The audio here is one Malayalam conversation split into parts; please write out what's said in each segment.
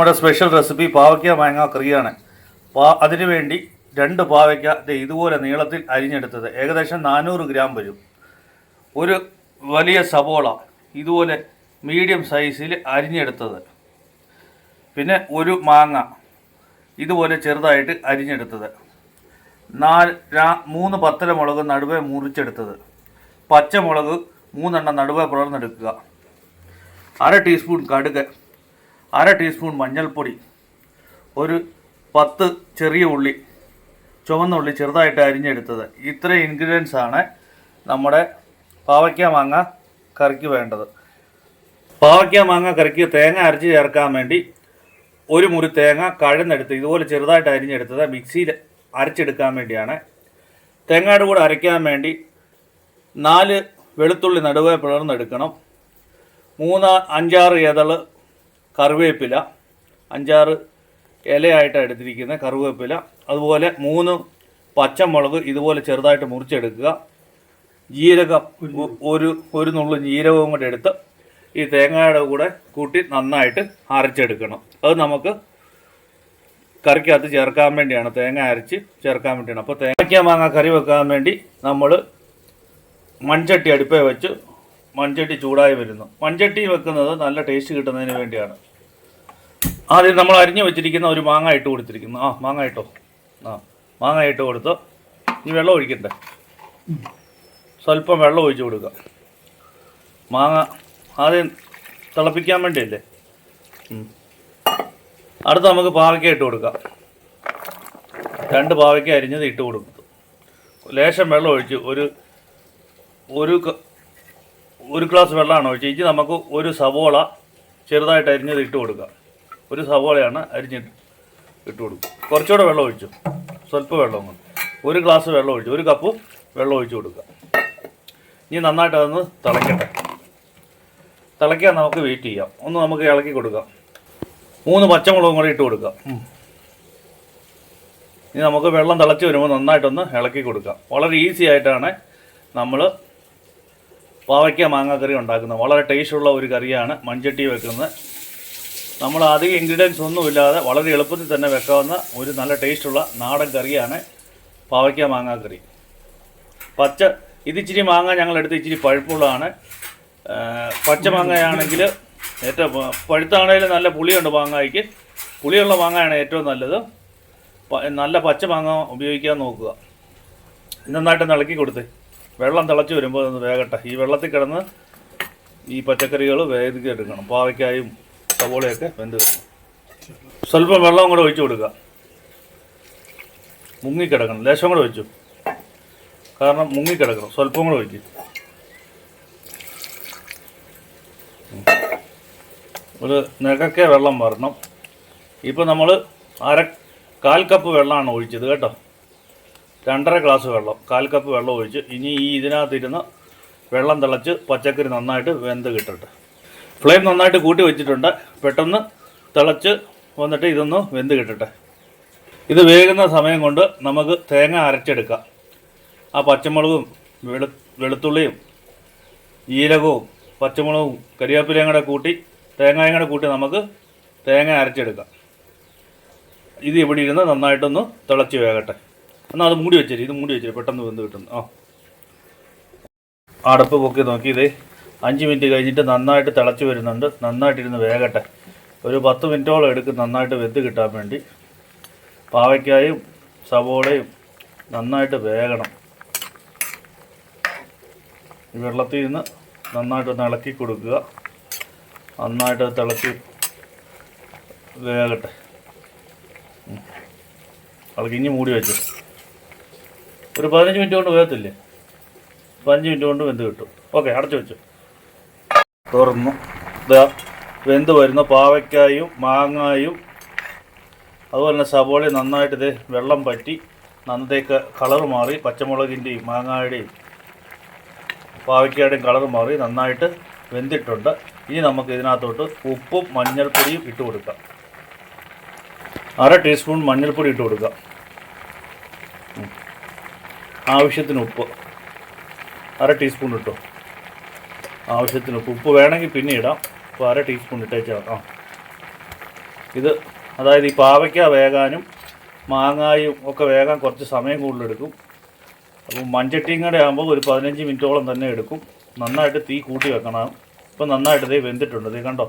നമ്മുടെ സ്പെഷ്യൽ റെസിപ്പി പാവയ്ക്ക മാങ്ങ കറിയാണ്. പാ അതിനുവേണ്ടി രണ്ട് പാവയ്ക്ക ഇതുപോലെ നീളത്തിൽ അരിഞ്ഞെടുത്തത്. ഏകദേശം നാനൂറ് ഗ്രാം വരും. ഒരു വലിയ സവോള ഇതുപോലെ മീഡിയം സൈസിൽ അരിഞ്ഞെടുത്തത്. പിന്നെ ഒരു മാങ്ങ ഇതുപോലെ ചെറുതായിട്ട് അരിഞ്ഞെടുത്തത്. നാല് മൂന്ന് പത്തര മുളക് നടുവെ മുറിച്ചെടുത്തത്. പച്ചമുളക് മൂന്നെണ്ണം നടുവെ പുലർന്നെടുക്കുക അര ടീസ്പൂൺ കടുക് അര ടീസ്പൂൺ മഞ്ഞൾപ്പൊടി ഒരു പത്ത് ചെറിയ ഉള്ളി ചുവന്ന ഉള്ളി ചെറുതായിട്ട് അരിഞ്ഞെടുത്തത്. ഇത്രയും ഇൻഗ്രീഡിയൻസ് ആണ് നമ്മുടെ പാവയ്ക്ക മാങ്ങ കറിക്ക് വേണ്ടത്. പാവയ്ക്ക മാങ്ങ കറിക്ക് തേങ്ങ അരച്ച് ചേർക്കാൻ വേണ്ടി ഒരു മുറി തേങ്ങ കഴന്നെടുത്ത് ഇതുപോലെ ചെറുതായിട്ട് അരിഞ്ഞെടുത്തത് മിക്സിയിൽ അരച്ചെടുക്കാൻ വേണ്ടിയാണ്. തേങ്ങയുടെ കൂടെ അരയ്ക്കാൻ വേണ്ടി നാല് വെളുത്തുള്ളി നടുവേ പിളർന്നെടുക്കണം. മൂന്ന് അഞ്ചാറ് ഏതൾ കറിവേപ്പില അഞ്ചാറ് ഇലയായിട്ടാണ് എടുത്തിരിക്കുന്നത് കറിവേപ്പില അതുപോലെ മൂന്ന് പച്ചമുളക് ഇതുപോലെ ചെറുതായിട്ട് മുറിച്ചെടുക്കുക. ജീരകം ഒരു ഒരു നുള്ളു ജീരകവും കൂടെ എടുത്ത് ഈ തേങ്ങയുടെ കൂടെ കൂട്ടി നന്നായിട്ട് അരച്ചെടുക്കണം. അത് നമുക്ക് കറിക്കകത്ത് ചേർക്കാൻ വേണ്ടിയാണ്. തേങ്ങ അരച്ച് ചേർക്കാൻ വേണ്ടിയാണ്. അപ്പോൾ തേങ്ങയ്ക്ക മാങ്ങ കറി വെക്കാൻ വേണ്ടി നമ്മൾ മൺചട്ടി അടുപ്പേ വെച്ച് മൺചട്ടി ചൂടായി വരുന്നു. മൺചട്ടി വെക്കുന്നത് നല്ല ടേസ്റ്റ് കിട്ടുന്നതിന് വേണ്ടിയാണ്. ആദ്യം നമ്മൾ അരിഞ്ഞു വെച്ചിരിക്കുന്ന ഒരു മാങ്ങ ഇട്ട് കൊടുത്തിരിക്കുന്നു. ആ മാങ്ങ ഇട്ടോ? ആ മാങ്ങ ഇട്ട് കൊടുത്ത് ഈ വെള്ളം ഒഴിക്കണ്ടേ? സ്വല്പം വെള്ളം ഒഴിച്ചു കൊടുക്കുക. മാങ്ങ ആദ്യം തിളപ്പിക്കാൻ വേണ്ടിയല്ലേ. അടുത്ത് നമുക്ക് പാവയ്ക്ക ഇട്ട് കൊടുക്കാം. രണ്ട് പാവയ്ക്ക അരിഞ്ഞത് ഇട്ട് കൊടുക്കും. ലേശം വെള്ളം ഒഴിച്ച് ഒരു ഒരു ഒരു ഗ്ലാസ് വെള്ളമാണ്? ഇനി നമുക്ക് ഒരു സവോള ചെറുതായിട്ട് അരിഞ്ഞത് ഇട്ട് കൊടുക്കാം. ഒരു സവോളയാണ് അരിഞ്ഞിട്ട് ഇട്ട് കൊടുക്കുക കുറച്ചുകൂടെ വെള്ളം ഒഴിച്ചു. സ്വല്പം വെള്ളം കൊണ്ട് ഒരു ഗ്ലാസ് വെള്ളം ഒഴിച്ചു. ഒരു കപ്പ് വെള്ളം ഒഴിച്ചു കൊടുക്കുക ഇനി നന്നായിട്ട് അതൊന്ന് തിളയ്ക്കട്ടെ തിളയ്ക്കാൻ നമുക്ക് വെയിറ്റ് ചെയ്യാം. ഒന്ന് നമുക്ക് ഇളക്കി കൊടുക്കാം. മൂന്ന് പച്ചമുളകും കൂടി ഇട്ട് കൊടുക്കാം. ഇനി നമുക്ക് വെള്ളം തിളച്ച് വരുമ്പോൾ നന്നായിട്ടൊന്ന് ഇളക്കി കൊടുക്കാം. വളരെ ഈസി ആയിട്ടാണ് നമ്മൾ പാവയ്ക്ക കറി ഉണ്ടാക്കുന്നത്. വളരെ ടേസ്റ്റുള്ള ഒരു കറിയാണ് മൺചട്ടി വെക്കുന്നത്. നമ്മൾ അധികം ഇൻഗ്രീഡിയൻസ് ഒന്നുമില്ലാതെ വളരെ എളുപ്പത്തിൽ തന്നെ വെക്കാവുന്ന ഒരു നല്ല ടേസ്റ്റുള്ള നാടൻ കറിയാണ് പാവയ്ക്ക കറി പച്ച ഇതിച്ചിരി മാങ്ങ ഞങ്ങളെടുത്ത് ഇച്ചിരി പഴുപ്പുള്ളതാണ്. പച്ച മാങ്ങയാണെങ്കിൽ ഏറ്റവും പ- നല്ല പുളിയുണ്ട് മാങ്ങയ്ക്ക്. പുളിയുള്ള മാങ്ങയാണ് ഏറ്റവും നല്ലത്. നല്ല പച്ച മാങ്ങ ഉപയോഗിക്കാൻ നോക്കുക. നന്നായിട്ട് ഇളക്കി കൊടുത്ത്. വെള്ളം തിളച്ച് വരുമ്പോൾ ഒന്ന് വേകട്ടെ ഈ വെള്ളത്തിൽ കിടന്ന് ഈ പച്ചക്കറികൾ വേദിക്ക് എടുക്കണം. പാവയ്ക്കായും സവോളയൊക്കെ വെന്ത് വെക്കണം സ്വല്പം വെള്ളം കൂടെ ഒഴിച്ചു കൊടുക്കുക. മുങ്ങിക്കിടക്കണം ലേശം കൂടെ ഒഴിച്ചു. കാരണം മുങ്ങിക്കിടക്കണം സ്വല്പം കൂടെ ഒഴിക്കും. ഒരു നികക്കെ വെള്ളം വരണം. ഇപ്പോൾ നമ്മൾ അര കാൽ കപ്പ് വെള്ളമാണ് ഒഴിച്ചത് കേട്ടോ. രണ്ടര ഗ്ലാസ് വെള്ളം കാൽ കപ്പ് വെള്ളം ഒഴിച്ച് ഇനി ഈ ഇതിനകത്തിരുന്ന് വെള്ളം തിളച്ച് പച്ചക്കറി നന്നായിട്ട് വെന്ത് കിട്ടട്ടെ. ഫ്ലെയിം നന്നായിട്ട് കൂട്ടി വെച്ചിട്ടുണ്ട്. പെട്ടെന്ന് തിളച്ച് വന്നിട്ട് ഇതൊന്ന് വെന്ത് കിട്ടട്ടെ. ഇത് വേകുന്ന സമയം കൊണ്ട് നമുക്ക് തേങ്ങ അരച്ചെടുക്കാം. ആ പച്ചമുളകും വെളു വെളുത്തുള്ളിയും ജീരകവും പച്ചമുളകും കരിവേപ്പിലയും കൂടെ കൂട്ടി തേങ്ങയും കൂടെ കൂട്ടി നമുക്ക് തേങ്ങ അരച്ചെടുക്കാം. ഇത് ഇവിടെ ഇരുന്ന് നന്നായിട്ടൊന്ന് തിളച്ച് വേകട്ടെ. എന്നാൽ അത് മൂടി വെച്ചേരി ഇത് മൂടി വെച്ചേരി പെട്ടെന്ന് വെന്ത് കിട്ടും. ആ. അടപ്പ് പൊക്കി നോക്കി ഇതേ അഞ്ച് മിനിറ്റ് കഴിഞ്ഞിട്ട് നന്നായിട്ട് തിളച്ച് വരുന്നുണ്ട്. നന്നായിട്ടിരുന്ന് വേഗട്ടെ ഒരു പത്ത് മിനിറ്റോളം എടുക്കും നന്നായിട്ട് വെന്ത് കിട്ടാൻ വേണ്ടി. പാവയ്ക്കായും സവോളയും നന്നായിട്ട് വേകണം. ഈ വെള്ളത്തിൽ നിന്ന് നന്നായിട്ട് ഒന്ന് ഇളക്കി കൊടുക്കുക. നന്നായിട്ട് തിളച്ച് വേകട്ടെ. ഇളക്കി മൂടി വെച്ചു ഒരു പതിനഞ്ച് മിനിറ്റ് കൊണ്ട് വേകത്തില്ലേ പതിനഞ്ച് മിനിറ്റ് കൊണ്ട് വെന്ത് കിട്ടും. ഓക്കെ അടച്ചു വെച്ചു. തുറന്നു. ഇതാ വെന്ത് വരുന്ന. പാവയ്ക്കായും മാങ്ങായും അതുപോലെ തന്നെ സവോള നന്നായിട്ട് ഇത് വെള്ളം പറ്റി നന്നത്തേക്ക് കളർ മാറി പച്ചമുളകിന്റെയും മാങ്ങായുടെയും പാവയ്ക്കയുടെയും കളർ മാറി നന്നായിട്ട് വെന്തിട്ടുണ്ട്. ഇനി നമുക്ക് ഇതിനകത്തോട്ട് ഉപ്പും മഞ്ഞൾപ്പൊടിയും ഇട്ട് കൊടുക്കാം. അര ടീസ്പൂൺ മഞ്ഞൾപ്പൊടി ഇട്ട് കൊടുക്കാം. ആവശ്യത്തിന് ഉപ്പ്. അര ടീസ്പൂൺ ഇട്ടു. ആവശ്യത്തിന് ഉപ്പ്. ഉപ്പ് വേണമെങ്കിൽ പിന്നെ ഇടാം. അപ്പോൾ അര ടീസ്പൂൺ ഇട്ടേച്ചാൽ ആ. ഇത് അതായത് ഈ പാവയ്ക്ക വേകാനും മാങ്ങായും ഒക്കെ വേകാൻ കുറച്ച് സമയം കൂടുതലെടുക്കും അപ്പോൾ മൺചട്ടിയും കൂടെ ആകുമ്പോൾ ഒരു പതിനഞ്ച് മിനിറ്റോളം തന്നെ എടുക്കും. നന്നായിട്ട് തീ കൂട്ടി വെക്കണം. ഇപ്പം നന്നായിട്ട് ഇതേ വെന്തിട്ടുണ്ട്. ഇത് കണ്ടോ?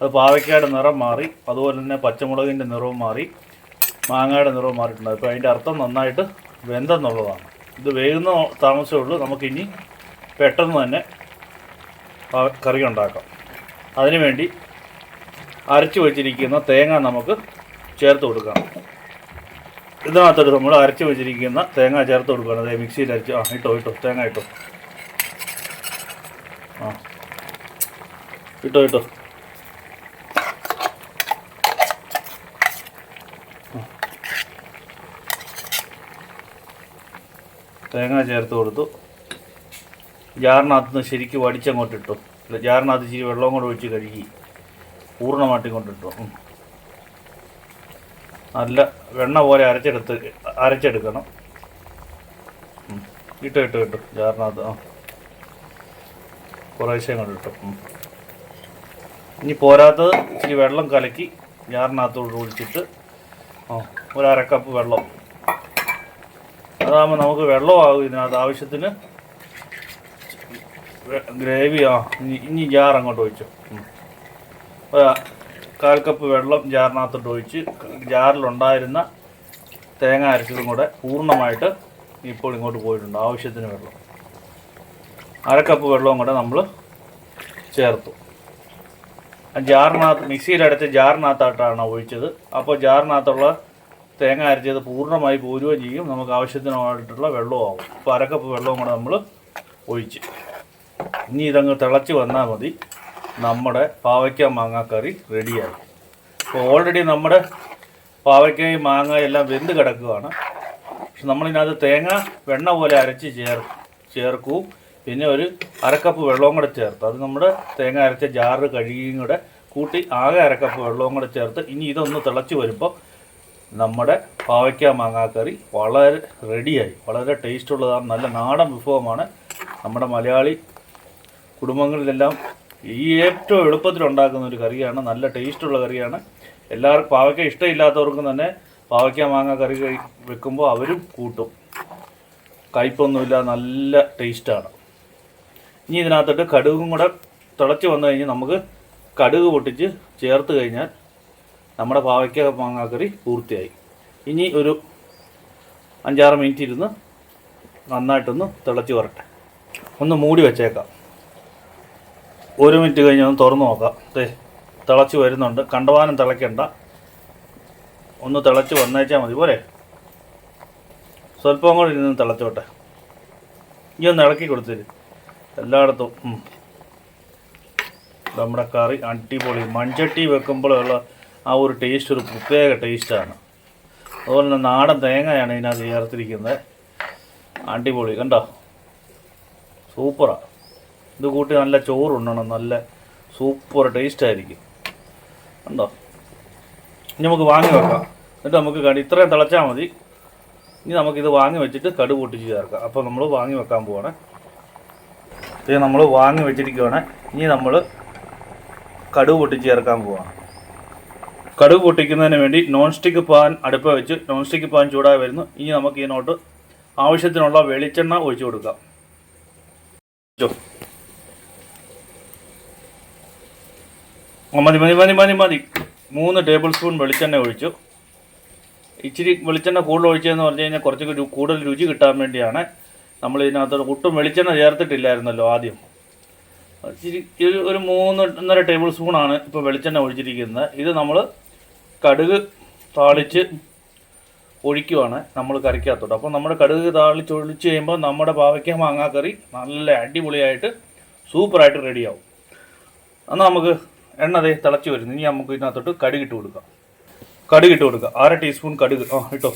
അത് പാവയ്ക്കയുടെ നിറം മാറി അതുപോലെ തന്നെ പച്ചമുളകിന്റെ നിറവും മാറി മാങ്ങയുടെ നിറവും മാറിയിട്ടുണ്ട്. അപ്പോൾ അതിന്റെ അർത്ഥം നന്നായിട്ട് വെന്തെന്നുള്ളതാണ്. ഇത് വേകുന്ന താമസമേ ഉള്ളൂ. നമുക്കിനി പെട്ടെന്ന് തന്നെ കറി ഉണ്ടാക്കാം. അതിനുവേണ്ടി അരച്ചു വച്ചിരിക്കുന്ന തേങ്ങ നമുക്ക് ചേർത്ത് കൊടുക്കാം. ഇതിനകത്തോട്ട് നമ്മൾ അരച്ച് വെച്ചിരിക്കുന്ന തേങ്ങ ചേർത്ത് കൊടുക്കണം. അതായത് മിക്സിയിൽ അരച്ച്. ആ ഇട്ടോ ഇട്ടോ തേങ്ങ ഇട്ടോ. ആ ഇട്ടോ ഇട്ടോ. തേങ്ങ ചേർത്ത് കൊടുത്തു. ജാറിനകത്ത് നിന്ന് ശരിക്കും വടിച്ചങ്ങോട്ടിട്ടു. ഇല്ല ജാറിനകത്ത് ഇച്ചിരി വെള്ളവും കൂടെ ഒഴിച്ച് കഴുകി പൂർണമായിട്ടും കൊണ്ടിട്ടു. നല്ല വെണ്ണ പോലെ അരച്ചെടുത്ത് അരച്ചെടുക്കണം. ഇട്ട് ഇട്ടു ഇട്ടു. ജാറിനകത്ത് ആ. കുറേശ്ശെ കൊണ്ടിട്ടു ഇനി പോരാത്തത് ഇച്ചിരി വെള്ളം കലക്കി ജാറിനകത്തോട് ഒഴിച്ചിട്ട് ആ ഒരു അര വെള്ളം അതാകുമ്പോൾ നമുക്ക് വെള്ളമാകും ഇതിനകത്ത്. ആവശ്യത്തിന് ഗ്രേവി ആ ഇനി ജാർ അങ്ങോട്ട് ഒഴിച്ചു. കാൽ കപ്പ് വെള്ളം ജാറിനകത്തോട്ട് ഒഴിച്ച് ജാറിലുണ്ടായിരുന്ന തേങ്ങ അരച്ചതും കൂടെ പൂർണമായിട്ട് ഇപ്പോൾ ഇങ്ങോട്ട് പോയിട്ടുണ്ട് ആവശ്യത്തിന് വെള്ളം. അരക്കപ്പ് കപ്പ് വെള്ളവും കൂടെ നമ്മൾ ചേർത്തു. ജാറിനകത്ത് മിക്സിയിലടച്ച് ജാറിനകത്തായിട്ടാണ് ഒഴിച്ചത്. അപ്പോൾ ജാറിനകത്തുള്ള തേങ്ങ അരച്ചത് പൂർണമായി പോരുകയും ചെയ്യും. നമുക്ക് ആവശ്യത്തിനായിട്ടുള്ള വെള്ളവും അപ്പോൾ അരക്കപ്പ് വെള്ളവും കൂടെ നമ്മൾ ഒഴിച്ച്. ഇനി ഇതങ്ങ് തിളച്ച് വന്നാൽ മതി. നമ്മുടെ പാവയ്ക്ക മാങ്ങാക്കറി റെഡിയായി. അപ്പോൾ ഓൾറെഡി നമ്മുടെ പാവയ്ക്കയും മാങ്ങ എല്ലാം വെന്ത് കിടക്കുകയാണ് പക്ഷെ നമ്മളിതിനകത്ത് തേങ്ങ വെണ്ണ പോലെ അരച്ച് ചേർ ചേർക്കും. പിന്നെ ഒരു അരക്കപ്പ് വെള്ളവും കൂടെ ചേർത്ത്. അത് നമ്മുടെ തേങ്ങ അരച്ച ജാറ് കഴുകിയും കൂടെ കൂട്ടി ആകെ അരക്കപ്പ് വെള്ളവും കൂടെ ചേർത്ത് ഇനി ഇതൊന്ന് തിളച്ച് വരുമ്പോൾ നമ്മുടെ പാവയ്ക്ക മാങ്ങാക്കറി വളരെ റെഡിയായി വളരെ ടേസ്റ്റ് ഉള്ളതാണ്. നല്ല നാടൻ വിഭവമാണ്. നമ്മുടെ മലയാളി കുടുംബങ്ങളിലെല്ലാം ഈ ഏറ്റവും എളുപ്പത്തിൽ ഉണ്ടാക്കുന്ന ഒരു കറിയാണ്. നല്ല ടേസ്റ്റുള്ള കറിയാണ്. എല്ലാവർക്കും പാവയ്ക്ക ഇഷ്ടമില്ലാത്തവർക്കും തന്നെ പാവയ്ക്ക മാങ്ങ കറി വെക്കുമ്പോൾ അവരും കൂട്ടും. കയ്പൊന്നുമില്ല നല്ല ടേസ്റ്റാണ് ഇനി ഇതിനകത്തോട്ട് കടുകും കൂടെ തിളച്ച് വന്നു കഴിഞ്ഞ് നമുക്ക് കടുക് പൊട്ടിച്ച് ചേർത്ത് കഴിഞ്ഞാൽ നമ്മുടെ പാവയ്ക്ക മാങ്ങാക്കറി പൂർത്തിയായി. ഇനി ഒരു അഞ്ചാറ് മിനിറ്റ് ഇരുന്ന് നന്നായിട്ടൊന്ന് തിളച്ച് വരട്ടെ. ഒന്ന് മൂടി വെച്ചേക്കാം. ഒരു മിനിറ്റ് കഴിഞ്ഞ് ഒന്ന് തുറന്ന് നോക്കാം. ദേ തിളച്ച് വരുന്നുണ്ട്. കണ്ടവാനം തിളയ്ക്കണ്ട. ഒന്ന് തിളച്ച് വന്നേച്ചാൽ മതി. പോരെ? സ്വല്പം കൂടി ഇരുന്ന് തിളച്ചോട്ടെ. ഇനി ഒന്ന് ഇളക്കി കൊടുത്തിര്. എല്ലായിടത്തും നമ്മുടെ കറി അടിപൊളി. മൺചട്ടി വെക്കുമ്പോഴുള്ള ആ ഒരു ടേസ്റ്റ് ഒരു പ്രത്യേക ടേസ്റ്റാണ് അതുപോലെ തന്നെ നാടൻ തേങ്ങയാണ് ഇതിനകത്ത് ചേർത്തിരിക്കുന്നത് അടിപൊളി കണ്ടോ? സൂപ്പറാണ് ഇത് കൂട്ടി നല്ല ചോറ് ചോറുണ്ണണം നല്ല സൂപ്പർ ടേസ്റ്റ് ആയിരിക്കും. കണ്ടോ? ഇനി നമുക്ക് വാങ്ങി വെക്കാം. എന്നിട്ട് നമുക്ക് കടി ഇത്രയും തിളച്ചാൽ മതി. ഇനി നമുക്കിത് വാങ്ങി വെച്ചിട്ട് കടു പൊട്ടിച്ച് ചേർക്കാം. അപ്പോൾ നമ്മൾ വാങ്ങി വെക്കാൻ പോവാണ്. ഇത് നമ്മൾ വാങ്ങി വെച്ചിരിക്കുവാണ്. ഇനി നമ്മൾ കടു പൊട്ടിച്ച് ചേർക്കാൻ പോവാണ്. കടുക് പൊട്ടിക്കുന്നതിന് വേണ്ടി നോൺ സ്റ്റിക്ക് പാൻ അടുപ്പ് വെച്ച് നോൺ സ്റ്റിക്ക് പാൻ ചൂടായി വരുന്നു. ഇനി നമുക്ക് ഇതിനോട്ട് ആവശ്യത്തിനുള്ള വെളിച്ചെണ്ണ ഒഴിച്ചു കൊടുക്കാം. മതി മതി മതി മതി മതി. മൂന്ന് ടേബിൾ സ്പൂൺ വെളിച്ചെണ്ണ ഒഴിച്ചു. ഇച്ചിരി വെളിച്ചെണ്ണ കൂടുതൽ ഒഴിച്ചതെന്ന് പറഞ്ഞു കഴിഞ്ഞാൽ കുറച്ച് കൂടുതൽ രുചി കിട്ടാൻ വേണ്ടിയാണ് നമ്മൾ ഇതിനകത്ത് ഒട്ടും വെളിച്ചെണ്ണ ചേർത്തിട്ടില്ലായിരുന്നല്ലോ ആദ്യം. ഇച്ചിരി ഒരു മൂന്ന് ഒന്നര ടേബിൾ സ്പൂണാണ് ഇപ്പോൾ വെളിച്ചെണ്ണ ഒഴിച്ചിരിക്കുന്നത്. ഇത് നമ്മൾ കടുക് താളിച്ച് ഒഴിക്കുവാണ് നമ്മൾ കറിക്കകത്തോട്ട്. അപ്പോൾ നമ്മുടെ കടുക് താളിച്ച് ഒഴിച്ച് കഴിയുമ്പോൾ നമ്മുടെ പാവയ്ക്ക മാങ്ങാക്കറി നല്ല അടിപൊളിയായിട്ട് സൂപ്പറായിട്ട് റെഡിയാവും. എന്നാൽ നമുക്ക് എണ്ണ ദേ തിളച്ച് വരുന്നു. ഇനി നമുക്ക് ഇതിനകത്തോട്ട് കടുക് ഇട്ട് കൊടുക്കാം. കടുക് ഇട്ട് കൊടുക്കുക അര ടീസ്പൂൺ കടുക്. ആ ഇട്ടോ.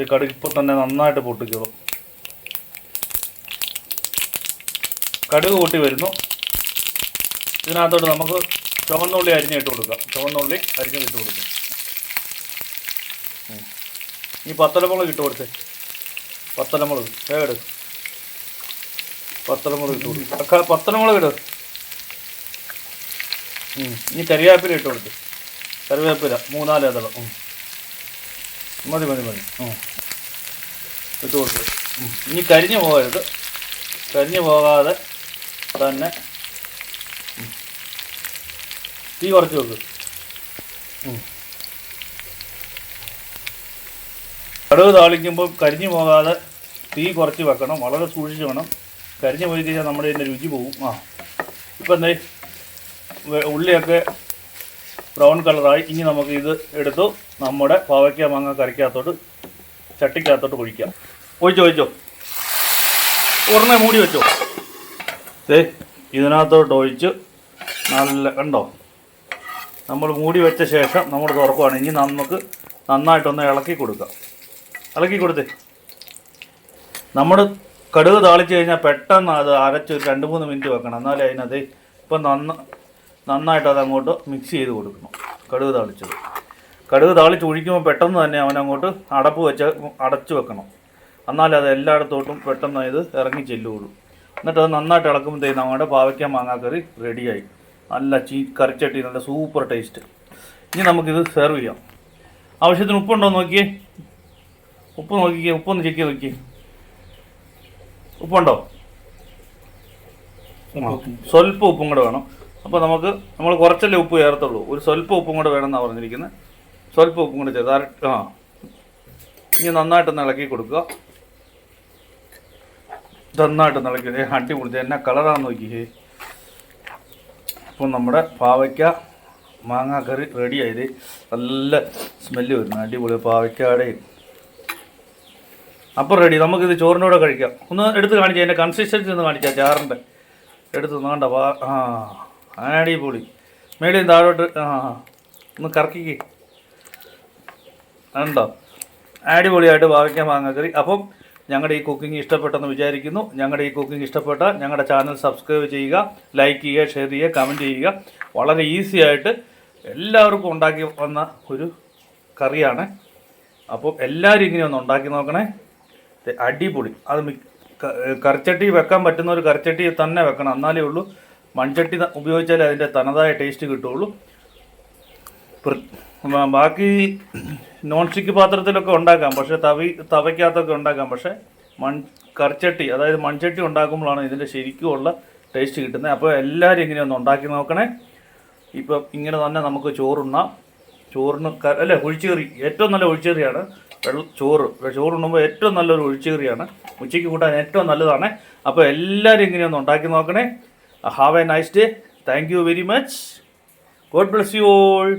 ഈ കടുക് ഇപ്പോൾ തന്നെ നന്നായിട്ട് പൊട്ടിക്കോളൂ. കടുക് പൊട്ടി വരുന്നു. ഇതിനകത്തോട്ട് നമുക്ക് ചുവന്നുള്ളി അരിഞ്ഞിട്ട് കൊടുക്കാം ചുവന്നുള്ളി അരിഞ്ഞിട്ട് കൊടുക്കാം ഇനി പത്തലമുളക് ഇട്ട് കൊടുത്തേ. പത്തലമുളക് ഏട് പത്തലമുളക് ഇട്ട് കൊടുക്കും. പത്തലമുളക് ഇട്. ഇനി കരിവേപ്പില ഇട്ട് കൊടുത്ത് കറിവേപ്പില മൂന്നാൽ ഇതളം ഉം. മതി മതി മതി. ഇട്ട് കൊടുത്ത് ഇനി കരിഞ്ഞു പോകരുത്. കരിഞ്ഞു പോകാതെ തന്നെ. തീ കുറച്ച് വെക്ക്. കടുക് താളിക്കുമ്പോൾ കരിഞ്ഞു പോകാതെ തീ കുറച്ച് വെക്കണം. വളരെ സൂക്ഷിച്ച് വേണം. കരിഞ്ഞു പോയി കഴിഞ്ഞാൽ നമ്മുടെ ഇതിന്റെ രുചി പോകും. ആ. ഇപ്പം എന്തേ ഉള്ളിയൊക്കെ ബ്രൗൺ കളറായി. ഇനി നമുക്ക് ഇത് എടുത്തു നമ്മുടെ പാവയ്ക്ക മാങ്ങ കറിക്കകത്തോട്ട് ചട്ടിക്കകത്തോട്ട് ഒഴിക്കാം. ഒഴിച്ചോ ഒഴിച്ചോ. ഉടനെ മൂടി വെച്ചോ. ഏ ഇതിനകത്തോട്ട് ഒഴിച്ച് നല്ല കണ്ടോ? നമ്മൾ മൂടി വെച്ച ശേഷം നമ്മൾ തുറക്കുവാണ്. ഇനി നമുക്ക് നന്നായിട്ടൊന്ന് ഇളക്കി കൊടുക്കാം. ഇളക്കി കൊടുത്തേ. നമ്മൾ കടുക് താളിച്ച് കഴിഞ്ഞാൽ പെട്ടെന്ന് അത് അരച്ച് ഒരു രണ്ട് മൂന്ന് മിനിറ്റ് വെക്കണം. എന്നാലേ അതിനകത്ത് ഇപ്പം നന്ന നന്നായിട്ട് അതങ്ങോട്ട് മിക്സ് ചെയ്ത് കൊടുക്കണം. കടുക് താളിച്ചത്. കടുക് താളിച്ച് ഒഴിക്കുമ്പോൾ പെട്ടെന്ന് തന്നെ അവനങ്ങോട്ട് അടപ്പ് വെച്ച് അടച്ചു വെക്കണം. എന്നാലേ അത് എല്ലായിടത്തോട്ടും പെട്ടെന്ന് ഇത് ഇറങ്ങി ചെല്ലുകയുള്ളൂ. എന്നിട്ട് അത് നന്നായിട്ട് ഇളക്കുമ്പോഴത്തേക്ക് നമ്മുടെ പാവയ്ക്ക മാങ്ങാക്കറി റെഡിയായി നല്ല ചീ കറിച്ചട്ടി നല്ല സൂപ്പർ ടേസ്റ്റ് ഇനി നമുക്കിത് സെർവ് ചെയ്യാം. ആവശ്യത്തിന് ഉപ്പുണ്ടോ നോക്കിയേ. ഉപ്പ് നോക്കിക്കേ ഉപ്പൊന്ന് ചെക്ക് നോക്കിയേ. ഉപ്പുണ്ടോ? സ്വല്പം ഉപ്പും കൂടെ വേണം. അപ്പോൾ നമുക്ക് നമ്മൾ കുറച്ചല്ലേ ഉപ്പ് ചേർത്തുള്ളൂ. ഒരു സ്വല്പം ഉപ്പും കൂടെ വേണമെന്നാണ് പറഞ്ഞിരിക്കുന്നത്. സ്വല്പം ഉപ്പും കൂടെ ചേർത്ത് അര- ആ. ഇനി നന്നായിട്ടൊന്ന് ഇളക്കി കൊടുക്കുക. നന്നായിട്ടൊന്ന് ഇളക്കി അടിപൊളി. എന്നാ കളറാന്ന് നോക്കിയേ. ഇപ്പം നമ്മുടെ പാവയ്ക്ക മാങ്ങാ കറി റെഡി ആയത് നല്ല സ്മെല്ല് വരുന്നു. അടിപൊളി പാവയ്ക്കാടെയും അപ്പം റെഡി നമുക്കിത് ചോറിന്റെ കഴിക്കാം. ഒന്ന് എടുത്ത് കാണിച്ചാൽ അതിന്റെ കൺസിസ്റ്റൻസി ഒന്ന് കാണിച്ചാൽ ചാറിന്റെ. എടുത്ത് നോണ്ട പാ ആ അടിപൊളി. മേളിയും താഴോട്ട് ആ ഒന്ന് കറക്കിക്ക്. ഉണ്ടോ അടിപൊളിയായിട്ട് മാങ്ങാ കറി. അപ്പം ഞങ്ങളുടെ ഈ കുക്കിംഗ് ഇഷ്ടപ്പെട്ടെന്ന് വിചാരിക്കുന്നു. ഞങ്ങളുടെ ഈ കുക്കിംഗ് ഇഷ്ടപ്പെട്ട ഞങ്ങളുടെ ചാനൽ സബ്സ്ക്രൈബ് ചെയ്യുക ലൈക്ക് ചെയ്യുക ഷെയർ ചെയ്യുക കമന്റ് ചെയ്യുക. വളരെ ഈസി ആയിട്ട് എല്ലാവർക്കും ഉണ്ടാക്കി വന്ന ഒരു കറിയാണ്. അപ്പോൾ എല്ലാവരും ഇങ്ങനെ ഒന്ന് ഉണ്ടാക്കി നോക്കണേ. അടിപൊളി. അത് കറിച്ചട്ടി വെക്കാൻ പറ്റുന്ന ഒരു കറിച്ചട്ടി തന്നെ വെക്കണം. എന്നാലേ ഉള്ളൂ. മൺചട്ടി ഉപയോഗിച്ചാലേ അതിന്റെ തനതായ ടേസ്റ്റ് കിട്ടുള്ളൂ ബാക്കി നോൺ സ്റ്റിക്ക് പാത്രത്തിലൊക്കെ ഉണ്ടാക്കാം. പക്ഷേ തവി തവയ്ക്കകത്തൊക്കെ ഉണ്ടാക്കാം. പക്ഷേ മൺ കറിച്ചട്ടി അതായത് മൺചട്ടി ഉണ്ടാക്കുമ്പോഴാണ് ഇതിന്റെ ശരിക്കുമുള്ള ടേസ്റ്റ് കിട്ടുന്നത്. അപ്പോൾ എല്ലാവരും ഇങ്ങനെ ഒന്ന് ഉണ്ടാക്കി നോക്കണേ. ഇപ്പം ഇങ്ങനെ തന്നെ നമുക്ക് ചോറുണ്ണാം. ചോറിന് അല്ലേ ഒഴിച്ചുകറി ഏറ്റവും നല്ല ഒഴിച്ചുകറിയാണ് വെള്ള ചോറ്. ചോറുണ്ണുമ്പോൾ ഏറ്റവും നല്ലൊരു ഒഴിച്ചുകറിയാണ് ഉച്ചയ്ക്ക് കൂട്ടാൻ ഏറ്റവും നല്ലതാണ്. അപ്പോൾ എല്ലാവരും ഇങ്ങനെ ഒന്ന് ഉണ്ടാക്കി നോക്കണേ. Have a nice day thank you very much God bless you all